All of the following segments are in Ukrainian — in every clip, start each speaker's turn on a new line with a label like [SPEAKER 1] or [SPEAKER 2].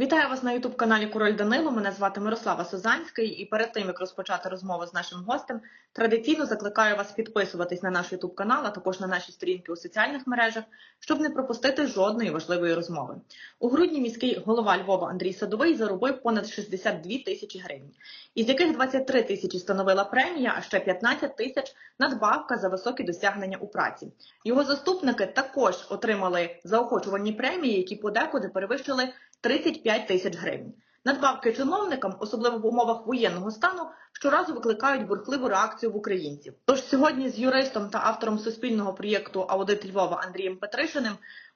[SPEAKER 1] Вітаю вас на youtube каналі Король Данило. Мене звати Мирослава Созанський. І перед тим як розпочати розмову з нашим гостем, традиційно закликаю вас підписуватись на наш youtube канал, а також на наші сторінки у соціальних мережах, щоб не пропустити жодної важливої розмови. У грудні міський голова Львова Андрій Садовий заробив понад 62 тисячі гривень, із яких 23 тисячі становила премія, а ще 15 тисяч надбавка за високі досягнення у праці. Його заступники також отримали заохочувальні премії, які подекуди перевищили 35 тисяч гривень. Надбавки чиновникам, особливо в умовах воєнного стану, щоразу викликають бурхливу реакцію в українців. Тож сьогодні з юристом та автором суспільного проєкту Аудит Львова Андрієм Петришиним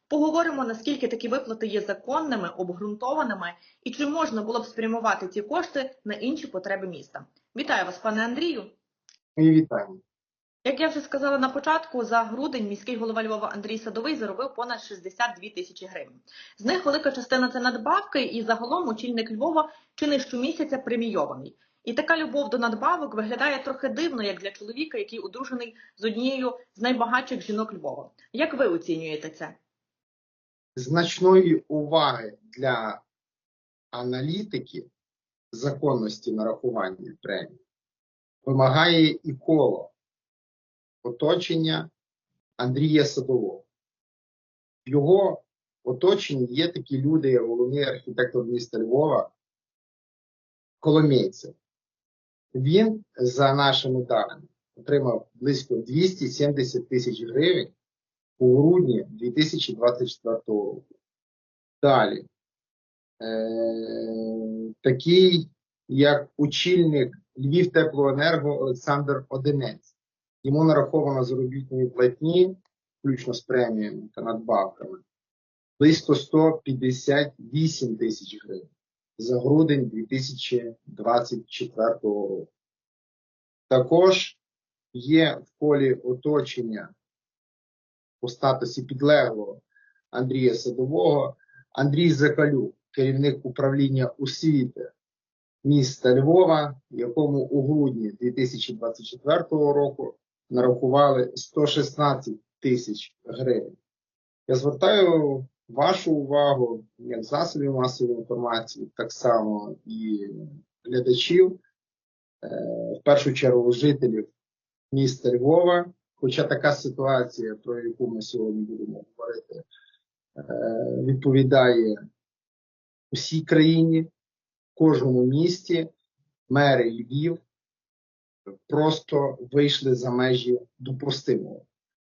[SPEAKER 1] поговоримо, наскільки такі виплати є законними, обґрунтованими і чи можна було б спрямувати ці кошти на інші потреби міста. Вітаю вас, пане Андрію.
[SPEAKER 2] Вітання.
[SPEAKER 1] Як я вже сказала на початку, за грудень міський голова Львова Андрій Садовий заробив понад 62 тисячі гривень. З них велика частина це надбавки, і загалом очільник Львова чи щомісяця премійований. І така любов до надбавок виглядає трохи дивно, як для чоловіка, який одружений з однією з найбагатших жінок Львова. Як ви оцінюєте це?
[SPEAKER 2] Значної уваги для аналітики законності нарахування премії вимагає і коло оточення Андрія Садового. В його оточенні є такі люди, як головний архітектор міста Львова Коломійцев. Він, за нашими даними, отримав близько 270 тисяч гривень у грудні 2024 року. Далі. Е, такий, як очільник Львів Теплоенерго Олександр Одинець. Йому нараховано заробітної платні, включно з преміями та надбавками, близько 158 тисяч гривень за грудень 2024 року. Також є в колі оточення у статусі підлеглого Андрія Садового Андрій Закалюк, керівник управління освіти міста Львова, якому у грудні 2024 року нарахували 116 тисяч гривень. Я звертаю вашу увагу, як засобів масової інформації, так само і глядачів, е, в першу чергу жителів міста Львова. Хоча така ситуація, про яку ми сьогодні будемо говорити, е, відповідає усій країні, кожному місті, мери Львів просто вийшли за межі допустимого.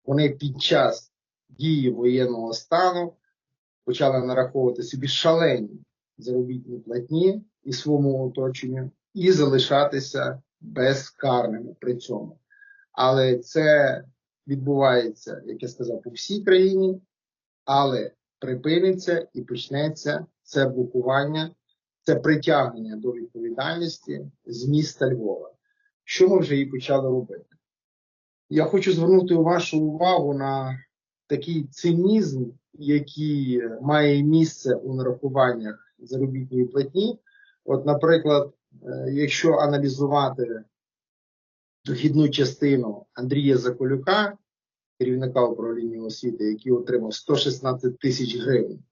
[SPEAKER 2] Вони під час дії воєнного стану почали нараховувати собі шалені заробітні платні і своєму оточенню, і залишатися безкарними при цьому. Але це відбувається, як я сказав, по всій країні, але припиниться і почнеться це блокування, це притягнення до відповідальності з міста Львова. Що ми вже і почали робити? Я хочу звернути вашу увагу на такий цинізм, який має місце у нарахуваннях заробітної платні. От, наприклад, е, якщо аналізувати дохідну частину Андрія Заколюка, керівника управління освіти, який отримав 116 тисяч гривень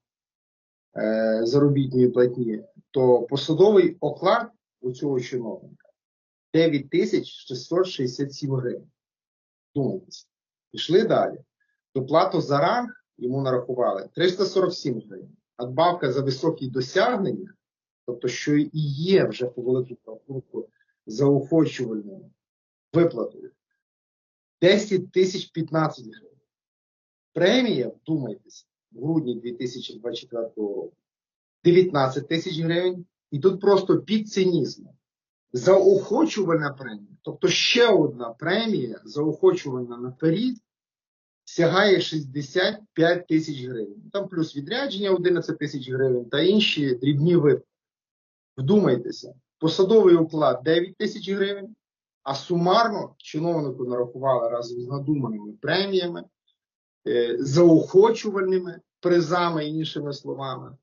[SPEAKER 2] е, заробітної платні, то посадовий оклад у цього чиновника 9667 гривень. Думайтеся. Пішли далі. Доплату за ранг йому нарахували 347 гривень. Надбавка за високі досягнення, тобто, що і є вже по великому рахунку заохочувальною виплатою, 10 тисяч 15 гривень. Премія, вдумайтеся, в грудні 2024 року 19 тисяч гривень. І тут просто під цинізмом. Заохочувальна премія, тобто ще одна премія, заохочувальна наперед, сягає 65 тисяч гривень. Там плюс відрядження 11 тисяч гривень та інші дрібні виплати. Вдумайтеся, посадовий уклад 9 тисяч гривень, а сумарно чиновнику нарахували разом з надуманими преміями, е, заохочувальними призами, іншими словами.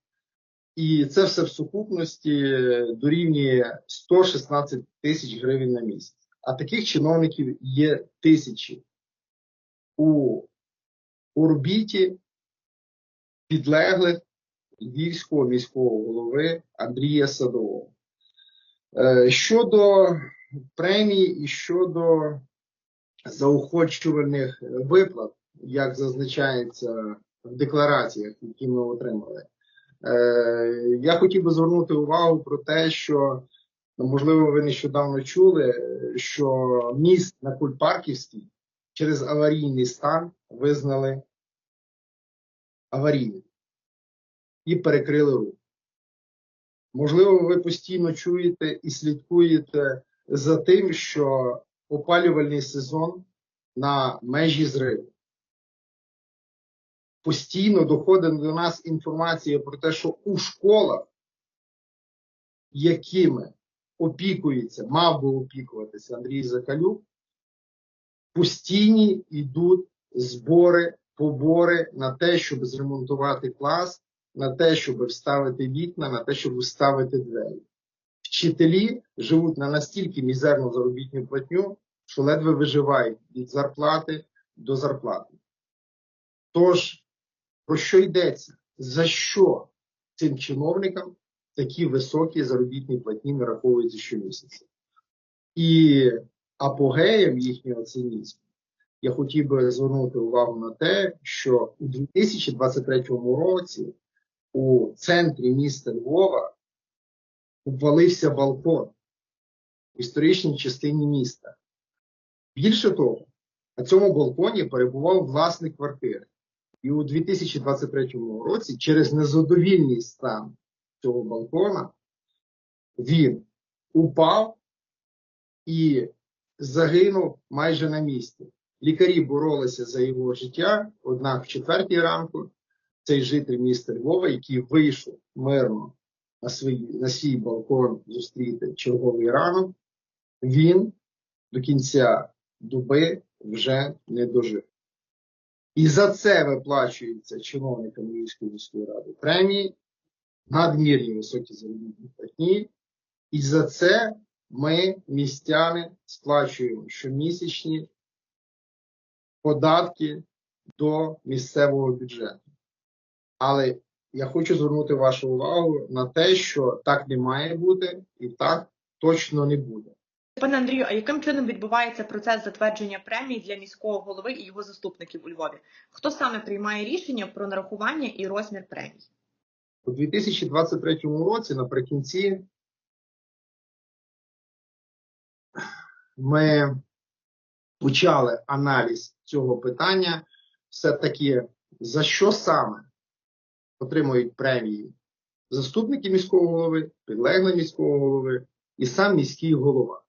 [SPEAKER 2] І це все в сукупності дорівнює 116 тисяч гривень на місяць. А таких чиновників є тисячі у орбіті підлеглих Львівського міського голови Андрія Садового. Е, Щодо премій і щодо заохочувальних виплат, як зазначається в деклараціях, які ми отримали, я хотів би звернути увагу про те, що ну, можливо ви нещодавно чули, що міст на Кульпарківській через аварійний стан визнали аварійним і перекрили рух. Можливо, ви постійно чуєте і слідкуєте за тим, що опалювальний сезон на межі зриву. Постійно доходить до нас інформація про те, що у школах, якими опікується, мав би опікуватися Андрій Закалюк, постійні йдуть збори, побори на те, щоб зремонтувати клас, на те, щоб вставити вікна, на те, щоб вставити двері. Вчителі живуть на настільки мізерну заробітну платню, що ледве виживають від зарплати до зарплати. Тож, про що йдеться? За що цим чиновникам такі високі заробітні платні нараховуються щомісяця? І апогеєм їхнього цинізму я хотів би звернути увагу на те, що у 2023 році у центрі міста Львова обвалився балкон в історичній частині міста. Більше того, на цьому балконі перебував власник квартири. І у 2023 році через незадовільний стан цього балкона він упав і загинув майже на місці. Лікарі боролися за його життя, однак в четвертій ранку цей житель міста Львова, який вийшов мирно на, свій, на свій балкон зустріти черговий ранок, він до кінця доби вже не дожив. І за це виплачується чиновникам Львівської міської ради премії, надмірні високі заробітні платні. І за це ми, містяни, сплачуємо щомісячні податки до місцевого бюджету. Але я хочу звернути вашу увагу на те, що так не має бути і так точно не буде.
[SPEAKER 1] Пане Андрію, а яким чином відбувається процес затвердження премій для міського голови і його заступників у Львові? Хто саме приймає рішення про нарахування і розмір премій?
[SPEAKER 2] У 2023 році, наприкінці, ми почали аналіз цього питання. Все-таки за що саме отримують премії заступники міського голови, підлеглий міського голови і сам міський голова.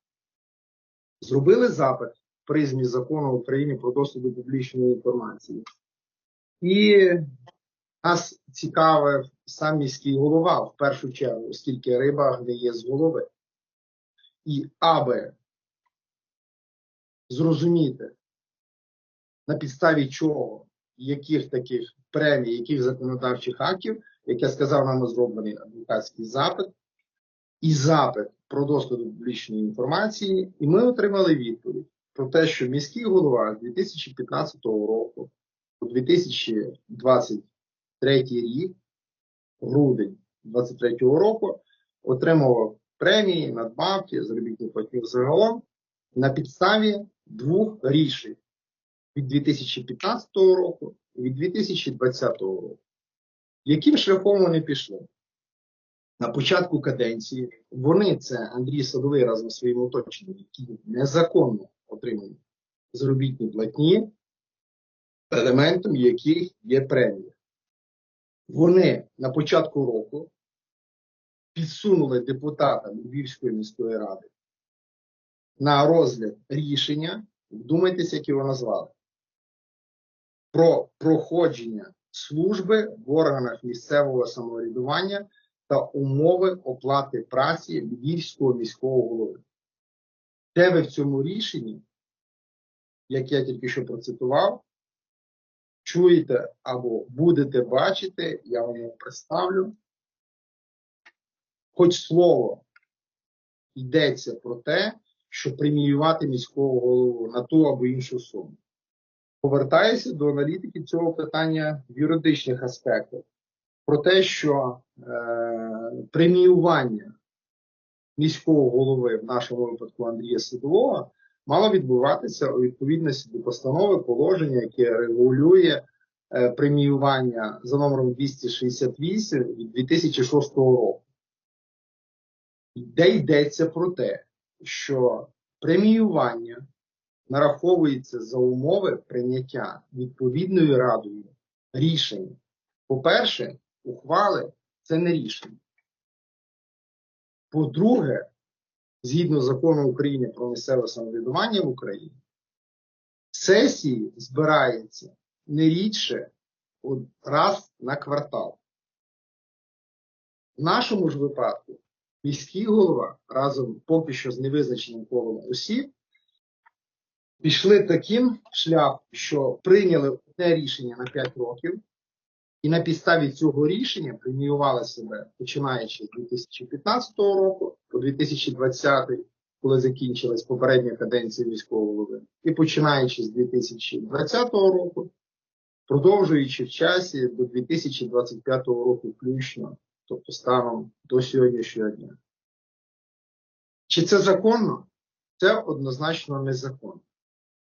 [SPEAKER 2] Зробили запит в призмі закону України про доступ до публічної інформації. І нас цікавив сам міський голова в першу чергу, оскільки риба гниє з голови. І аби зрозуміти, на підставі чого, яких таких премій, яких законодавчих актів, як я сказав, нам зроблений адвокатський запит і запит про доступ до публічної інформації, і ми отримали відповідь про те, що міський голова з 2015 року у 2023 рік, грудень 2023 року, отримував премії, надбавки, заробітні платні загалом на підставі двох рішень від 2015 року і від 2020 року. Яким шляхом вони пішли? На початку каденції вони, це Андрій Садовий разом зі своїм оточенням, які незаконно отримані заробітні платні, елементом яких є премія. Вони на початку року підсунули депутатам Львівської міської ради на розгляд рішення, вдумайтеся, як його назвали, про проходження служби в органах місцевого самоврядування та умови оплати праці Львівського міського голови. Ви в цьому рішенні, як я тільки що процитував, чуєте або будете бачити, я вам його представлю, хоч слово йдеться про те, що преміювати міського голову на ту або іншу суму. Повертаюся до аналітики цього питання в юридичних аспектах. про те, що преміювання міського голови, в нашому випадку Андрія Сидового, мало відбуватися у відповідності до постанови положення, яке регулює е, преміювання за номером 268 від 2006 року. Де йдеться про те, що преміювання нараховується за умови прийняття відповідною радою рішень. По-перше, ухвали це не рішення. По-друге, згідно закону України про місцеве самоврядування в Україні, сесії збираються не рідше раз на квартал. В нашому ж випадку міський голова разом поки що з невизначеним колом осіб пішли таким шляхом, що прийняли одне рішення на 5 років, і на підставі цього рішення преміювали себе починаючи з 2015 року по 2020, коли закінчилась попередня каденція міського голови, і починаючи з 2020 року, продовжуючи в часі до 2025 року включно, тобто станом до сьогоднішнього дня. Чи це законно? Це однозначно незаконно.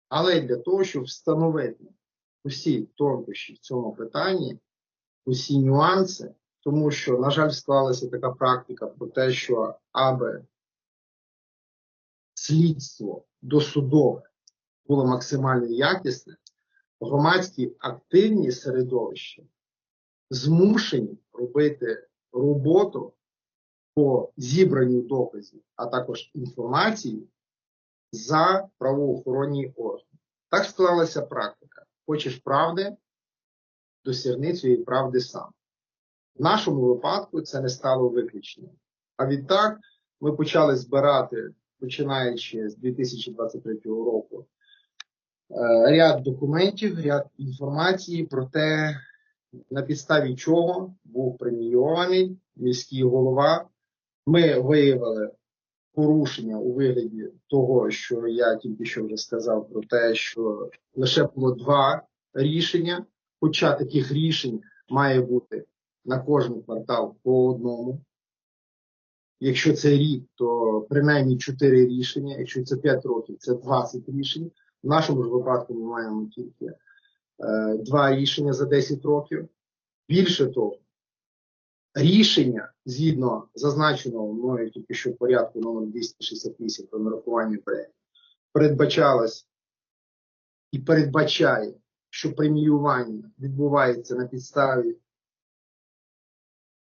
[SPEAKER 2] Але для того, щоб встановити усі тонкощі в цьому питанні, усі нюанси, тому що, на жаль, склалася така практика про те, що аби слідство досудове було максимально якісне, громадські активні середовища змушені робити роботу по зібранню доказів, а також інформації за правоохоронні органи. Так склалася практика. Хочеш правди, досягни цієї правди сам. В нашому випадку це не стало виключенням. А відтак ми почали збирати, починаючи з 2023 року, е, ряд документів, ряд інформації про те, на підставі чого був премійований міський голова. Ми виявили порушення у вигляді того, що я тільки що вже сказав, про те, що лише було два рішення, хоча таких рішень має бути на кожен квартал по одному. Якщо це рік, то принаймні 4 рішення, якщо це 5 років, це 20 рішень. В нашому ж випадку ми маємо тільки е, два рішення за 10 років. Більше того, рішення згідно зазначеного мною тільки що в порядку номер 268 про нарахування премії, передбачалось і передбачає, що преміювання відбувається на підставі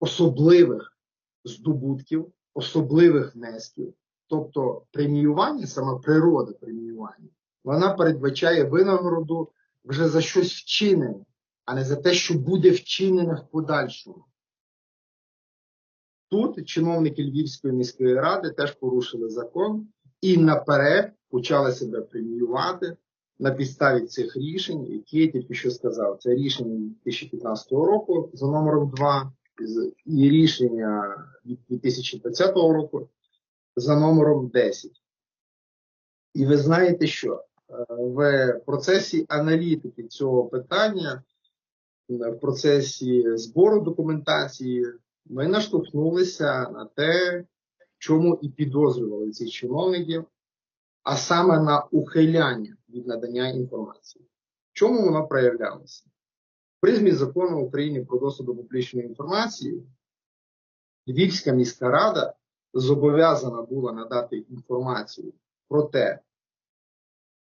[SPEAKER 2] особливих здобутків, особливих внесків. Тобто преміювання, саме природа преміювання, вона передбачає винагороду вже за щось вчинене, а не за те, що буде вчинене в подальшому. Тут чиновники Львівської міської ради теж порушили закон і наперед почали себе преміювати на підставі цих рішень, які я тільки що сказав. Це рішення 2015 року за номером 2 і рішення 2020 року за номером 10. І ви знаєте що? Е, В процесі аналітики цього питання, в процесі збору документації, ми наштовхнулися на те, чому і підозрювали цих чиновників, а саме на ухиляння від надання інформації. В чому воно проявлялося? В призмі закону України про доступ до публічної інформації Львівська міська рада зобов'язана була надати інформацію про те,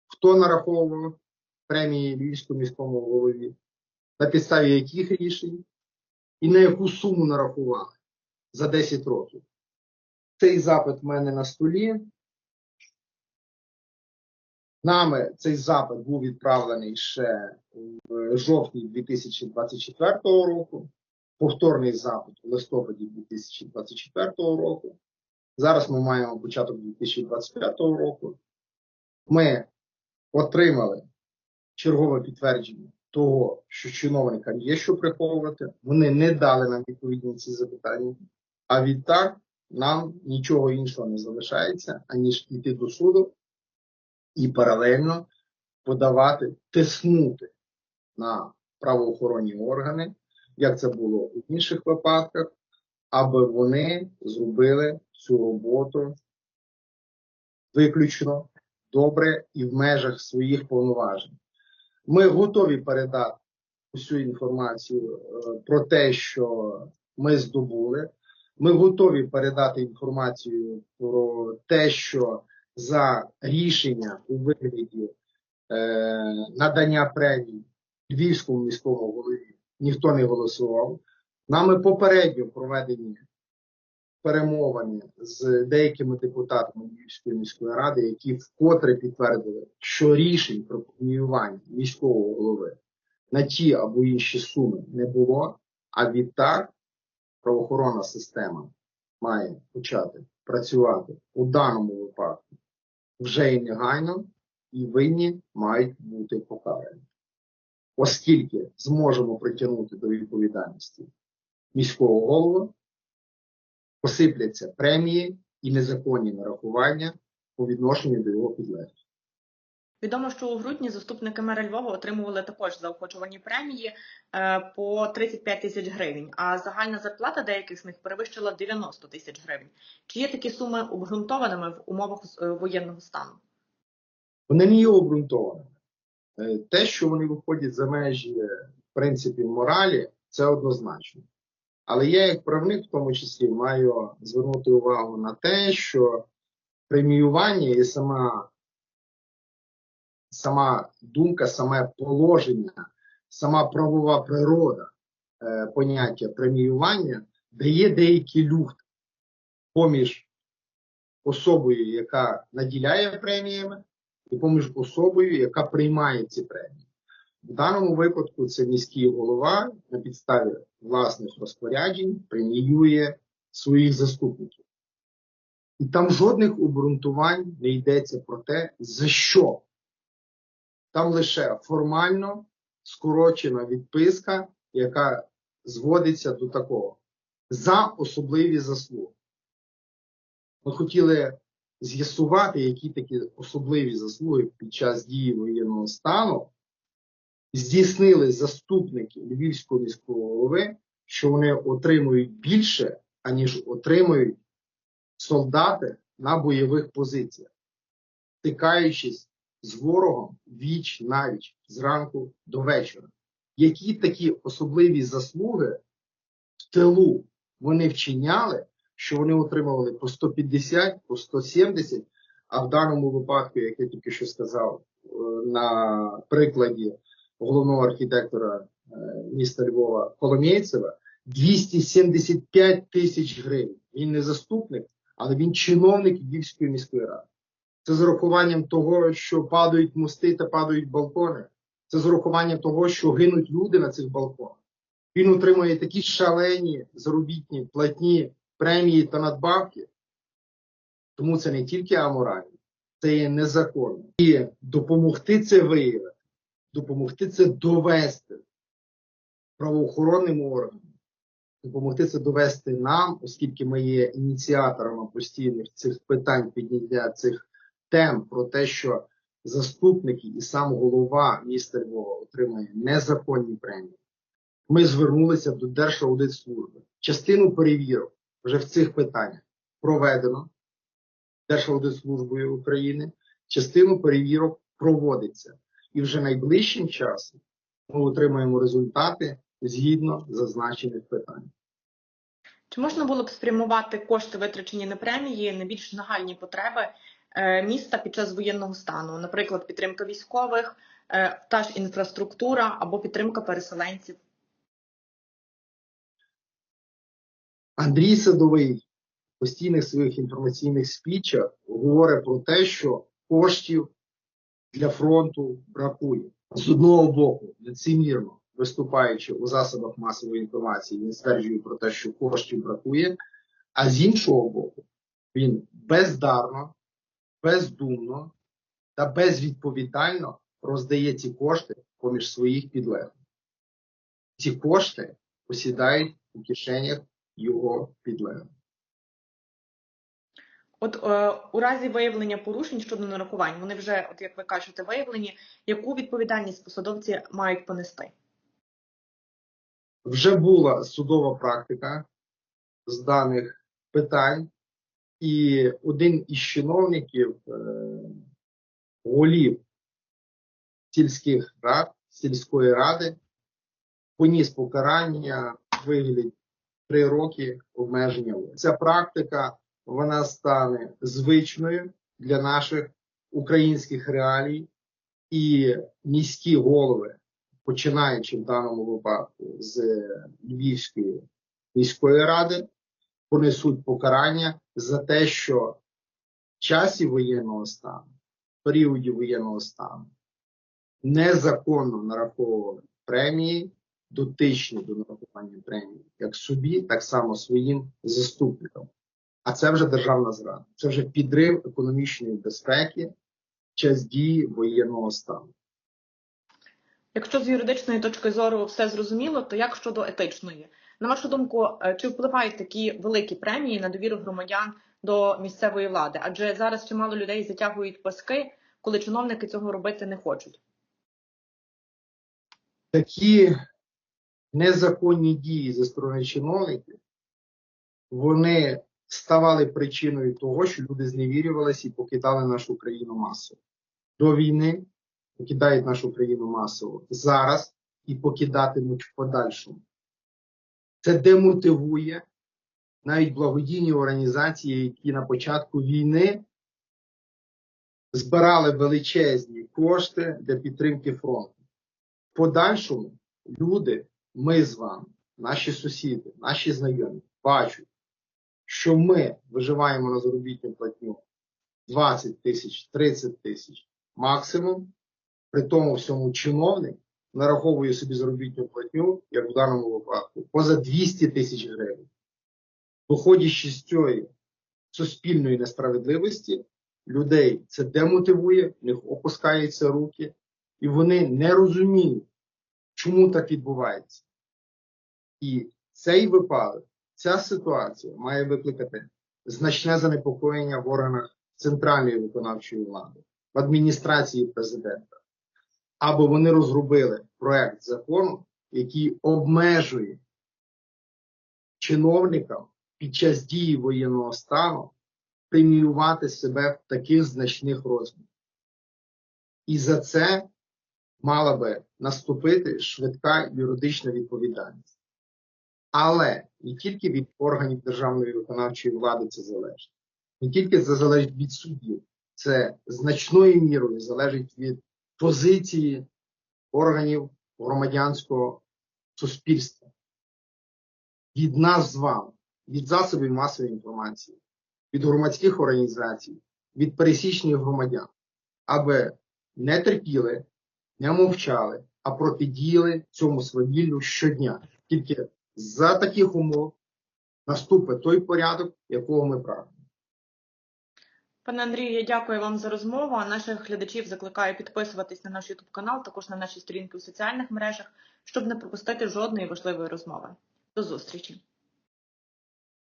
[SPEAKER 2] хто нараховував премії Львівському міському голові, на підставі яких рішень і на яку суму нарахували за 10 років. Цей запит в мене на столі. Нами цей запит був відправлений ще в жовтні 2024 року, повторний запит у листопаді 2024 року. Зараз ми маємо початок 2025 року. Ми отримали чергове підтвердження того, що чиновникам є що приховувати. Вони не дали нам відповіді на ці запитання. А відтак нам нічого іншого не залишається, аніж йти до суду і паралельно подавати, тиснути на правоохоронні органи як це було у інших випадках, аби вони зробили цю роботу виключно добре і в межах своїх повноважень. Ми готові передати усю інформацію е, про те, що ми здобули. Ми готові передати інформацію про те, що за рішення у вигляді е, надання премій Львівському міському голові ніхто не голосував. Нами попередньо проведені перемовини з деякими депутатами Львівської міської ради, які вкотре підтвердили, що рішень про преміювання міського голови на ті або інші суми не було. А відтак правоохоронна система має почати працювати у даному випадку вже і негайно, і винні мають бути покарані. Оскільки зможемо притягнути до відповідальності міського голову, посипляться премії і незаконні нарахування по відношенню до його підлеглих.
[SPEAKER 1] Відомо, що у грудні заступники мера Львова отримували також заохочувані премії е, по 35 тисяч гривень, а загальна зарплата деяких з них перевищила 90 тисяч гривень. Чи є такі суми обґрунтованими в умовах е, воєнного стану?
[SPEAKER 2] Вони не є обґрунтованими. Е, Те, що вони виходять за межі принципів моралі, це однозначно. Але я, як правник, в тому числі, маю звернути увагу на те, що преміювання і сама, сама думка, саме положення, сама правова природа е, поняття преміювання дає деякий люфт поміж особою, яка наділяє преміями, і поміж особою, яка приймає ці премії. В даному випадку це міський голова на підставі власних розпоряджень преміює своїх заступників. І там жодних обґрунтувань не йдеться про те, за що. Там лише формально скорочена відписка, яка зводиться до такого за особливі заслуги. Ми хотіли з'ясувати, які такі особливі заслуги під час дії воєнного стану здійснили заступники Львівського міського голови, що вони отримують більше, аніж отримують солдати на бойових позиціях, стикаючись з ворогом віч навіч зранку до вечора. Які такі особливі заслуги в тилу вони вчиняли, що вони отримували по 150, по 170, а в даному випадку, як я тільки що сказав, е, на прикладі головного архітектора е, міста Львова Коломєйцева 275 тисяч гривень. Він не заступник, але він чиновник Львівської міської ради. Це з урахуванням того, що падають мости та падають балкони. Це з урахуванням того, що гинуть люди на цих балконах. Він отримує такі шалені заробітні платні премії та надбавки. Тому це не тільки аморально, це є незаконно. І допомогти це виявити, допомогти це довести правоохоронним органам, допомогти це довести нам, оскільки ми є ініціаторами постійних цих питань підняття цих тем про те, що заступники і сам голова міста Львова отримує незаконні премії. Ми звернулися до Держаудитслужби. Частину перевірок вже в цих питаннях проведено Держаудитслужбою України, частину перевірок проводиться. І вже найближчим часом ми отримаємо результати згідно зазначених питань.
[SPEAKER 1] Чи можна було б спрямувати кошти, витрачені на премії, на більш нагальні потреби міста під час воєнного стану, наприклад, підтримка військових, е, та ж інфраструктура або підтримка переселенців?
[SPEAKER 2] Андрій Садовий в постійних своїх інформаційних спічах говорить про те, що коштів для фронту бракує. З одного боку, лицемірно виступаючи у засобах масової інформації, він стверджує про те, що коштів бракує, а з іншого боку, він бездарно, бездумно та безвідповідально роздає ці кошти поміж своїх підлеглих. Ці кошти посідають у кишенях його підлеглих.
[SPEAKER 1] От е, у разі виявлення порушень щодо нарахувань, вони вже, от як ви кажете, виявлені, яку відповідальність посадовці мають понести?
[SPEAKER 2] Вже була судова практика з даних питань, і один із чиновників, е, голів сільських рад, сільської ради, поніс покарання вигляді три роки обмеження. Ця практика вона стане звичною для наших українських реалій, і міські голови, починаючи в даному випадку з Львівської міської ради, понесуть покарання за те, що в часі воєнного стану, в періоді воєнного стану, незаконно нараховували премії, дотичні до нарахування премії, як собі, так само своїм заступникам. А це вже державна зрада, це вже підрив економічної безпеки в час дії воєнного стану.
[SPEAKER 1] Якщо з юридичної точки зору все зрозуміло, то як щодо етичної? На вашу думку, е, чи впливають такі великі премії на довіру громадян до місцевої влади? Адже зараз чимало людей затягують паски, коли чиновники цього робити не хочуть.
[SPEAKER 2] такі незаконні дії зі сторони чиновників, вони ставали причиною того, що люди зневірювалися і покидали нашу країну масово. До війни покидають нашу країну масово зараз і покидатимуть в подальшому. Це демотивує навіть благодійні організації, які на початку війни збирали величезні кошти для підтримки фронту в подальшому люди, ми з вами, наші сусіди, наші знайомі, бачать, що ми виживаємо на заробітну платню 20 тисяч, 30 тисяч максимум. При тому всьому чиновник нараховує собі заробітну платню, як в даному випадку, поза 200 тисяч гривень. Виходячи з цієї суспільної несправедливості, людей це демотивує, в них опускаються руки, і вони не розуміють, чому так відбувається. І цей випадок, ця ситуація має викликати значне занепокоєння в органах центральної виконавчої влади, в адміністрації президента. Або вони розробили проект закону, який обмежує чиновникам під час дії воєнного стану преміювати себе в таких значних розмірах. І за це мала би наступити швидка юридична відповідальність. Але не тільки від органів державної виконавчої влади це залежить, не тільки це залежить від суддів, це значною мірою залежить від позиції органів громадянського суспільства, від нас з вами, від засобів масової інформації, від громадських організацій, від пересічних громадян, аби не терпіли, не мовчали, а протидіяли цьому свавіллю щодня. Тільки за таких умов наступить той порядок, якого ми прагнемо.
[SPEAKER 1] Пане Андрію, я дякую вам за розмову. А наших глядачів закликаю підписуватись на наш YouTube канал, також на наші сторінки у соціальних мережах, щоб не пропустити жодної важливої розмови. До зустрічі!